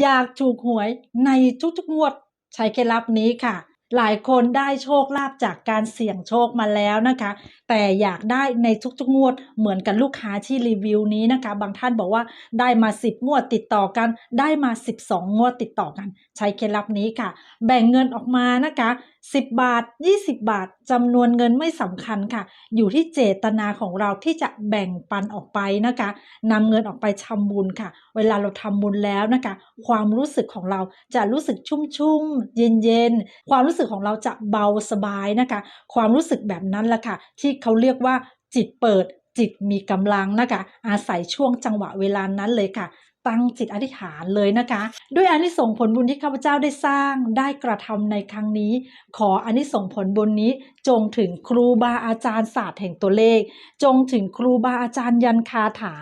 อยากถูกหวยในทุกๆงวด ใช้เคล็ดลับนี้ค่ะ หลายคนได้โชคลาภจากการเสี่ยงโชคมาแล้วนะคะ แต่อยากได้ในทุกๆงวด เหมือนกับลูกค้าที่รีวิวนี้นะคะ บางท่านบอกว่าได้มา 10 งวดติดต่อกัน ได้มา 12 งวดติดต่อกัน ใช้เคล็ดลับนี้ค่ะ แบ่งเงินออกมานะคะ 10 บาท 20 บาทจำนวนเงินไม่สำคัญค่ะ อยู่ที่เจตนาของเราที่จะแบ่งปันออกไปนะคะนำเงินออกไปทำบุญค่ะ เวลาเราทำบุญแล้วนะคะ ความรู้สึกของเราจะรู้สึกชุ่มๆเย็นๆความรู้สึกของเราจะเบาสบายนะคะ ความรู้สึกแบบนั้นแหละค่ะ ที่เขาเรียกว่าจิตเปิดจิตมีกำลังนะคะ อาศัยช่วงจังหวะเวลานั้นเลยค่ะ ตั้งจิตอธิษฐานเลยนะคะ ด้วยอานิสงส์ผลบุญที่ข้าพเจ้าได้สร้างได้กระทำในครั้งนี้ ขออานิสงส์ผลบุญนี้ จงถึงครูบาอาจารย์ศาสตร์แห่งตัวเลข จงถึงครูบาอาจารย์ยันคาถา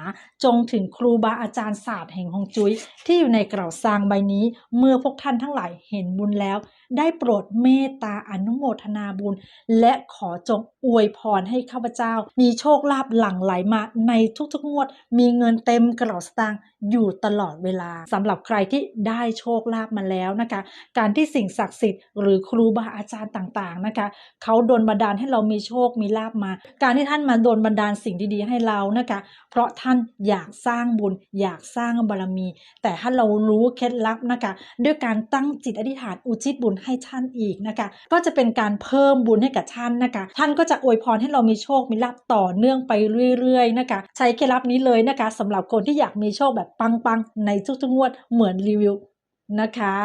จงถึงครูบาอาจารย์ศาสตร์แห่งฮงจุ้ยที่อยู่ในกระเป๋าซางใบนี้ เมื่อพวกท่านทั้งหลายเห็นบุญแล้ว ได้โปรดเมตตาอนุโมทนาบุญ และขอจงอวยพรให้ข้าพเจ้า มีโชคลาภหลั่งไหลมาในทุกๆงวด มีเงินเต็มกระเป๋าสตางค์อยู่ตลอดเวลาสำหรับใครที่ได้โชคลาภมาแล้วนะคะ การที่สิ่งศักดิ์สิทธิ์หรือครูบาอาจารย์ต่างๆนะคะเขาโดนบันดาลให้เรามีโชคมีลาภมา การที่ท่านมาโดนบันดาลสิ่งดีๆให้เรานะคะ เพราะท่านอยากสร้างบุญ อยากสร้างบารมี แต่ถ้าเรารู้เคล็ดลับนะคะ ด้วยการตั้งจิตอธิษฐานอุทิศบุญให้ท่านอีกนะคะ ก็จะเป็นการเพิ่มบุญให้กับท่านนะคะ ท่านก็จะอวยพรให้เรามีโชคมีลาภต่อเนื่องไปเรื่อยๆนะคะ ใช้เคล็ดลับนี้เลยนะคะสำหรับคนที่อยากมีโชคแบบปังๆ ในทุกๆงวดเหมือนรีวิวนะคะ